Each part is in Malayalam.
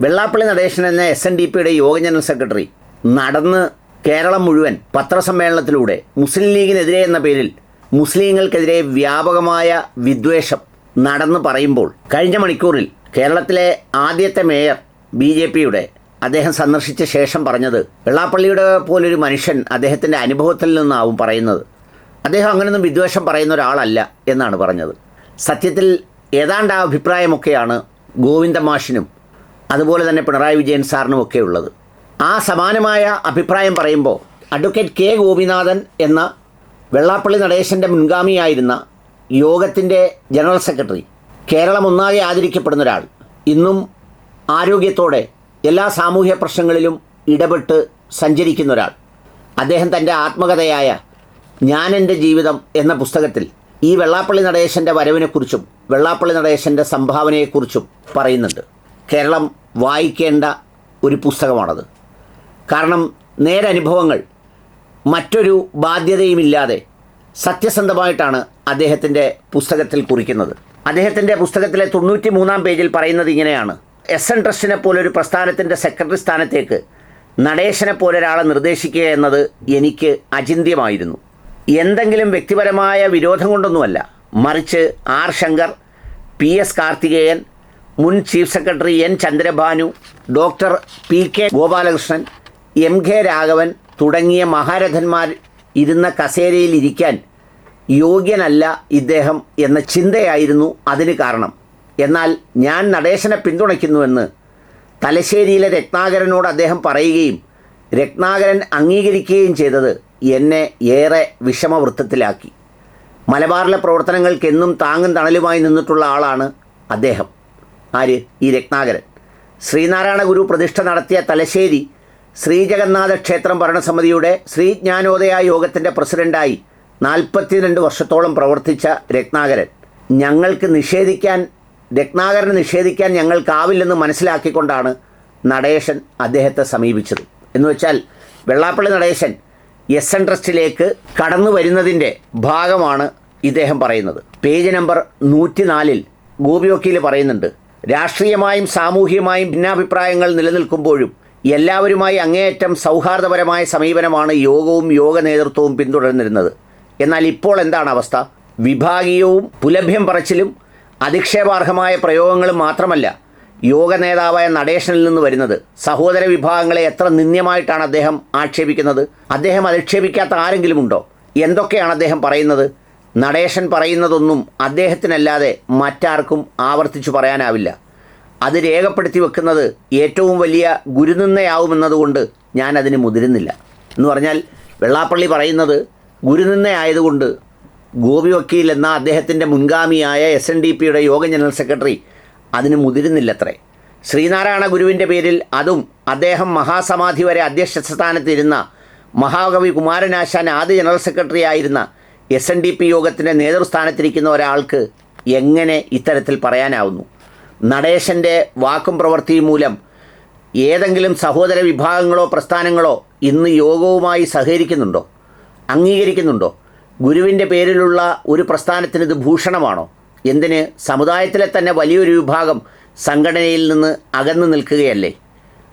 വെള്ളാപ്പള്ളി നടേശൻ എന്ന എസ് എൻ ഡി പിയുടെ യോഗ ജനറൽ സെക്രട്ടറി നടന്ന് കേരളം മുഴുവൻ പത്രസമ്മേളനത്തിലൂടെ മുസ്ലിം ലീഗിനെതിരെ എന്ന പേരിൽ മുസ്ലിങ്ങൾക്കെതിരെ വ്യാപകമായ വിദ്വേഷം നടന്ന് പറയുമ്പോൾ കഴിഞ്ഞ മണിക്കൂറിൽ കേരളത്തിലെ ആദ്യത്തെ മേയർ ബി ജെ പിയുടെ അദ്ദേഹം സന്ദർശിച്ച ശേഷം പറഞ്ഞത് വെള്ളാപ്പള്ളിയുടെ പോലൊരു മനുഷ്യൻ അദ്ദേഹത്തിന്റെ അനുഭവത്തിൽ നിന്നാവും പറയുന്നത്. അദ്ദേഹം അങ്ങനെയൊന്നും വിദ്വേഷം പറയുന്ന ഒരാളല്ല എന്നാണ് പറഞ്ഞത്. സത്യത്തിൽ ഏതാണ്ട് ആ അഭിപ്രായമൊക്കെയാണ് ഗോവിന്ദ മാഷിനും അതുപോലെ തന്നെ പിണറായി വിജയൻ സാറിനും ഒക്കെ ഉള്ളത്. ആ സമാനമായ അഭിപ്രായം പറയുമ്പോൾ അഡ്വക്കേറ്റ് കെ ഗോപിനാഥൻ എന്ന വെള്ളാപ്പള്ളി നടേശന്റെ മുൻഗാമിയായിരുന്ന യോഗത്തിന്റെ ജനറൽ സെക്രട്ടറി കേരളം ഒന്നാകെ ആദരിക്കപ്പെടുന്ന ഒരാൾ. ഇന്നും ആരോഗ്യത്തോടെ എല്ലാ സാമൂഹ്യ പ്രശ്നങ്ങളിലും ഇടപെട്ട് സഞ്ചരിക്കുന്ന ഒരാൾ. അദ്ദേഹം തന്റെ ആത്മകഥയായ ഞാൻ എന്റെ ജീവിതം എന്ന പുസ്തകത്തിൽ ഈ വെള്ളാപ്പള്ളി നടേശന്റെ വരവിനെക്കുറിച്ചും വെള്ളാപ്പള്ളി നടേശന്റെ സംഭാവനയെക്കുറിച്ചും പറയുന്നുണ്ട്. കേരളം വായിക്കേണ്ട ഒരു പുസ്തകമാണത്. കാരണം നേരനുഭവങ്ങൾ മറ്റൊരു ബാധ്യതയുമില്ലാതെ സത്യസന്ധമായിട്ടാണ് അദ്ദേഹത്തിന്റെ പുസ്തകത്തിൽ കുറിക്കുന്നത്. അദ്ദേഹത്തിന്റെ പുസ്തകത്തിലെ തൊണ്ണൂറ്റി മൂന്നാം പേജിൽ പറയുന്നത് ഇങ്ങനെയാണ്. എസ്. എൻ. ട്രസ്റ്റിനെ പോലൊരു പ്രസ്ഥാനത്തിന്റെ സെക്രട്ടറി സ്ഥാനത്തേക്ക് നടേശനെ പോലൊരാളെ നിർദ്ദേശിക്കുക എന്നത് എനിക്ക് അചിന്ത്യമായിരുന്നു. എന്തെങ്കിലും വ്യക്തിപരമായ വിരോധം കൊണ്ടൊന്നുമല്ല. മറിച്ച് R. Shankar P. S. Karthikeyan മുൻ chief secretary N Chandrabhanu doctor P K Gopalakrishnan M K Raghavan തുടങ്ങിയ മഹാരഥന്മാർ ഇരുന്ന കസേരയിൽ ഇരിക്കാൻ യോഗ്യനല്ല ഇദ്ദേഹം എന്ന ചിന്തയായിരുന്നു അതിന് കാരണം. എന്നാൽ ഞാൻ നടേശനെ പിന്തുണയ്ക്കുന്നുവെന്ന് തലശ്ശേരിയിലെ രത്നാകരനോട് അദ്ദേഹം പറയുകയും രത്നാകരൻ അംഗീകരിക്കുകയും ചെയ്തത് എന്നെ ഏറെ വിഷമവൃത്തത്തിലാക്കി. മലബാറിലെ പ്രവർത്തനങ്ങൾക്കെന്നും താങ്ങും തണലുമായി നിന്നിട്ടുള്ള ആളാണ് അദ്ദേഹം. ആര്? ഈ രത്നാകരൻ. ശ്രീനാരായണ ഗുരു പ്രതിഷ്ഠ നടത്തിയ തലശ്ശേരി ശ്രീജഗന്നാഥ ക്ഷേത്രം ഭരണസമിതിയുടെ ശ്രീ ജ്ഞാനോദയ യോഗത്തിന്റെ പ്രസിഡന്റായി നാൽപ്പത്തിരണ്ട് വർഷത്തോളം പ്രവർത്തിച്ച രത്നാകരൻ. ഞങ്ങൾക്ക് നിഷേധിക്കാൻ രത്നാകരനെ നിഷേധിക്കാൻ ഞങ്ങൾക്കാവില്ലെന്ന് മനസ്സിലാക്കിക്കൊണ്ടാണ് നടേശൻ അദ്ദേഹത്തെ സമീപിച്ചത്. എന്ന് വെച്ചാൽ വെള്ളാപ്പള്ളി നടേശൻ എസ് എൻ ട്രസ്റ്റിലേക്ക് കടന്നു വരുന്നതിന്റെ ഭാഗമാണ് ഇദ്ദേഹം പറയുന്നത്. പേജ് നമ്പർ നൂറ്റിനാലിൽ ഗോപി വക്കീൽ പറയുന്നുണ്ട് രാഷ്ട്രീയമായും സാമൂഹികമായും ഭിന്നാഭിപ്രായങ്ങൾ നിലനിൽക്കുമ്പോഴും എല്ലാവരുമായി അങ്ങേയറ്റം സൗഹാർദ്ദപരമായ സമീപനമാണ് യോഗവും യോഗ നേതൃത്വവും പിന്തുടർന്നിരുന്നത്. എന്നാൽ ഇപ്പോൾ എന്താണ് അവസ്ഥ? വിഭാഗീയവും പുലഭ്യം പറച്ചിലും അധിക്ഷേപാർഹമായ പ്രയോഗങ്ങളും മാത്രമല്ല യോഗ നേതാവായ നടേശനിൽ നിന്ന് വരുന്നത്. സഹോദര വിഭാഗങ്ങളെ എത്ര നിന്ദ്യമായിട്ടാണ് അദ്ദേഹം ആക്ഷേപിക്കുന്നത്? അദ്ദേഹം അധിക്ഷേപിക്കാത്ത ആരെങ്കിലും ഉണ്ടോ? എന്തൊക്കെയാണ് അദ്ദേഹം പറയുന്നത്? നടേശൻ പറയുന്നതൊന്നും അദ്ദേഹത്തിനല്ലാതെ മറ്റാർക്കും ആവർത്തിച്ചു പറയാനാവില്ല. അത് രേഖപ്പെടുത്തി വെക്കുന്നത് ഏറ്റവും വലിയ ഗുരുനിന്ദയാവുമെന്നതുകൊണ്ട് ഞാൻ മുതിരുന്നില്ല. എന്ന് പറഞ്ഞാൽ വെള്ളാപ്പള്ളി പറയുന്നത് ഗുരുനിന്ദയായതുകൊണ്ട് ഗോപി വക്കീൽ എന്ന അദ്ദേഹത്തിന്റെ മുൻഗാമിയായ എസ് എൻ ഡി പിയുടെ യോഗ ജനറൽ സെക്രട്ടറി അതിന് മുതിരുന്നില്ലത്രേ. ശ്രീനാരായണ ഗുരുവിന്റെ പേരിൽ അതും അദ്ദേഹം മഹാസമാധി വരെ അധ്യക്ഷ സ്ഥാനത്തിരുന്ന മഹാകവി കുമാരനാശാൻ ആദ്യ ജനറൽ സെക്രട്ടറി ആയിരുന്ന എസ് എൻ ഡി പി യോഗത്തിന്റെ നേതൃസ്ഥാനത്തിരിക്കുന്ന ഒരാൾക്ക് എങ്ങനെ ഇത്തരത്തിൽ പറയാനാവുന്നു? നടേശന്റെ വാക്കും പ്രവൃത്തിയും മൂലം ഏതെങ്കിലും സഹോദര വിഭാഗങ്ങളോ പ്രസ്ഥാനങ്ങളോ ഇന്ന് യോഗവുമായി സഹകരിക്കുന്നുണ്ടോ? അംഗീകരിക്കുന്നുണ്ടോ? ഗുരുവിന്റെ പേരിലുള്ള ഒരു പ്രസ്ഥാനത്തിന് ഇത് ഭൂഷണമാണോ? എന്തിന് സമുദായത്തിലെ തന്നെ വലിയൊരു വിഭാഗം സംഘടനയിൽ നിന്ന് അകന്നു നിൽക്കുകയല്ലേ?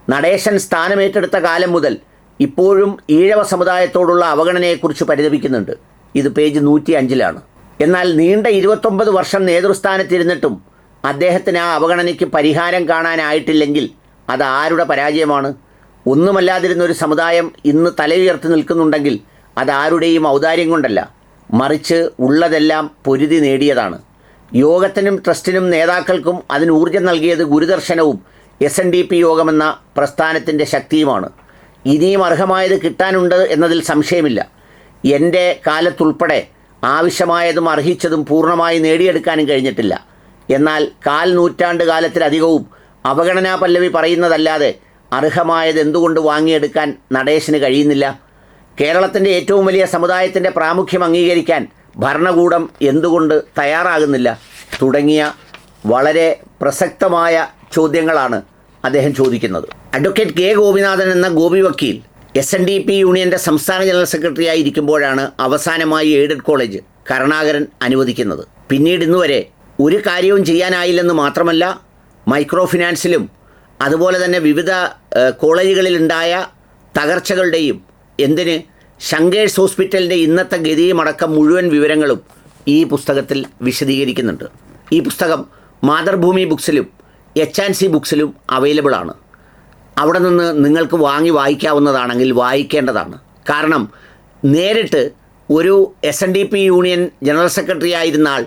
നടേശൻ സ്ഥാനമേറ്റെടുത്ത കാലം മുതൽ ഇപ്പോഴും ഈഴവ സമുദായത്തോടുള്ള അവഗണനയെക്കുറിച്ച് പരിതപിക്കുന്നുണ്ട്. ഇത് പേജ് നൂറ്റി അഞ്ചിലാണ് എന്നാൽ നീണ്ട ഇരുപത്തൊമ്പത് വർഷം നേതൃസ്ഥാനത്തിരുന്നിട്ടും അദ്ദേഹത്തിന് ആ അവഗണനയ്ക്ക് പരിഹാരം കാണാനായിട്ടില്ലെങ്കിൽ അത് ആരുടെ പരാജയമാണ്? ഒന്നുമല്ലാതിരുന്ന ഒരു സമുദായം ഇന്ന് തലയുയർത്തി നിൽക്കുന്നുണ്ടെങ്കിൽ അത് ആരുടെയും ഔദാര്യം കൊണ്ടല്ല. മറിച്ച് ഉള്ളതെല്ലാം പൊരുതി നേടിയതാണ്. യോഗത്തിനും ട്രസ്റ്റിനും നേതാക്കൾക്കും അതിന് ഊർജം നൽകിയത് ഗുരുദർശനവും എസ് എൻ ഡി പി യോഗമെന്ന പ്രസ്ഥാനത്തിന്റെ ശക്തിയുമാണ്. ഇനിയും അർഹമായത് കിട്ടാനുണ്ട് എന്നതിൽ സംശയമില്ല. എന്റെ കാലത്തുൾപ്പെടെ ആവശ്യമായതും അർഹിച്ചതും പൂർണമായി നേടിയെടുക്കാനും കഴിഞ്ഞിട്ടില്ല. എന്നാൽ കാൽ നൂറ്റാണ്ട് കാലത്തിലധികവും അവഗണനാ പല്ലവി പറയുന്നതല്ലാതെ അർഹമായത് എന്തുകൊണ്ട് വാങ്ങിയെടുക്കാൻ നടേശന് കഴിയുന്നില്ല? കേരളത്തിന്റെ ഏറ്റവും വലിയ സമുദായത്തിന്റെ പ്രാമുഖ്യം അംഗീകരിക്കാൻ ഭരണകൂടം എന്തുകൊണ്ട് തയ്യാറാകുന്നില്ല? തുടങ്ങിയ വളരെ പ്രസക്തമായ ചോദ്യങ്ങളാണ് അദ്ദേഹം ചോദിക്കുന്നത്. അഡ്വക്കേറ്റ് കെ ഗോപിനാഥൻ എന്ന ഗോപി വക്കീൽ എസ് എൻ ഡി പി യൂണിയന്റെ സംസ്ഥാന ജനറൽ സെക്രട്ടറിയായി ഇരിക്കുമ്പോഴാണ് അവസാനമായി എയ്ഡഡ് കോളേജ് കരുണാകരൻ അനുവദിക്കുന്നത്. പിന്നീട് ഇന്നുവരെ ഒരു കാര്യവും ചെയ്യാനായില്ലെന്ന് മാത്രമല്ല മൈക്രോ ഫിനാൻസിലും അതുപോലെ തന്നെ വിവിധ കോളേജുകളിലുണ്ടായ തകർച്ചകളുടെയും എന്തിന് ശങ്കേഴ്സ് ഹോസ്പിറ്റലിന്റെ ഇന്നത്തെ ഗതിയുമടക്കം മുഴുവൻ വിവരങ്ങളും ഈ പുസ്തകത്തിൽ വിശദീകരിക്കുന്നുണ്ട്. ഈ പുസ്തകം മാതൃഭൂമി ബുക്സിലും എച്ച് ആൻഡ് സി ബുക്സിലും അവൈലബിൾ ആണ് അവിടെ നിന്ന് നിങ്ങൾക്ക് വാങ്ങി വായിക്കാവുന്നതാണെങ്കിൽ വായിക്കേണ്ടതാണ്. കാരണം നേരിട്ട് ഒരു S N D P union general secretary ആയിരുന്നാൽ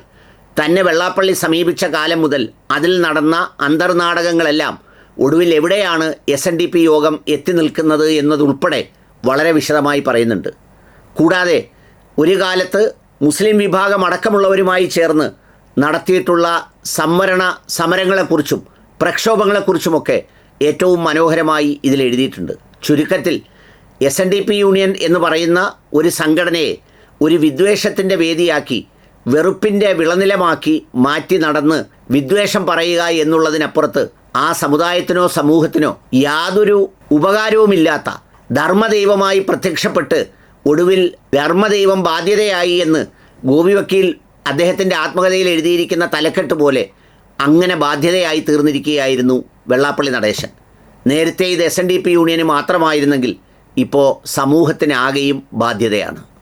തന്നെ വെള്ളാപ്പള്ളി സമീപിച്ച കാലം മുതൽ അതിൽ നടന്ന അന്തർനാടകങ്ങളെല്ലാം ഒടുവിൽ എവിടെയാണ് എസ് എൻ ഡി പി യോഗം എത്തി നിൽക്കുന്നത് എന്നതുൾപ്പെടെ വളരെ വിശദമായി പറയുന്നുണ്ട്. കൂടാതെ ഒരു കാലത്ത് മുസ്ലിം വിഭാഗം അടക്കമുള്ളവരുമായി ചേർന്ന് നടത്തിയിട്ടുള്ള സംവരണ സമരങ്ങളെക്കുറിച്ചും പ്രക്ഷോഭങ്ങളെക്കുറിച്ചുമൊക്കെ ഏറ്റവും മനോഹരമായി ഇതിൽ എഴുതിയിട്ടുണ്ട്. ചുരുക്കത്തിൽ S N D P union എന്ന് പറയുന്ന ഒരു സംഘടനയെ ഒരു വിദ്വേഷത്തിന്റെ വേദിയാക്കി വെറുപ്പിന്റെ വിളനിലമാക്കി മാറ്റി നടന്ന് വിദ്വേഷം പറയുക എന്നുള്ളതിനപ്പുറത്ത് ആ സമുദായത്തിനോ സമൂഹത്തിനോ യാതൊരു ഉപകാരവുമില്ലാത്ത ധർമ്മദൈവമായി പ്രത്യക്ഷപ്പെട്ട് ഒടുവിൽ ധർമ്മദൈവം ബാധ്യതയായി എന്ന് ഗോപി വക്കീൽ അദ്ദേഹത്തിന്റെ ആത്മകഥയിൽ എഴുതിയിരിക്കുന്ന തലക്കെട്ട് പോലെ അങ്ങനെ ബാധ്യതയായി തീർന്നിരിക്കുകയായിരുന്നു വെള്ളാപ്പള്ളി നടേശൻ. നേരത്തെ ഇത് എസ് എൻ ഡി പി യൂണിയന് മാത്രമായിരുന്നെങ്കിൽ ഇപ്പോൾ സമൂഹത്തിനാകെയും ബാധ്യതയാണ്.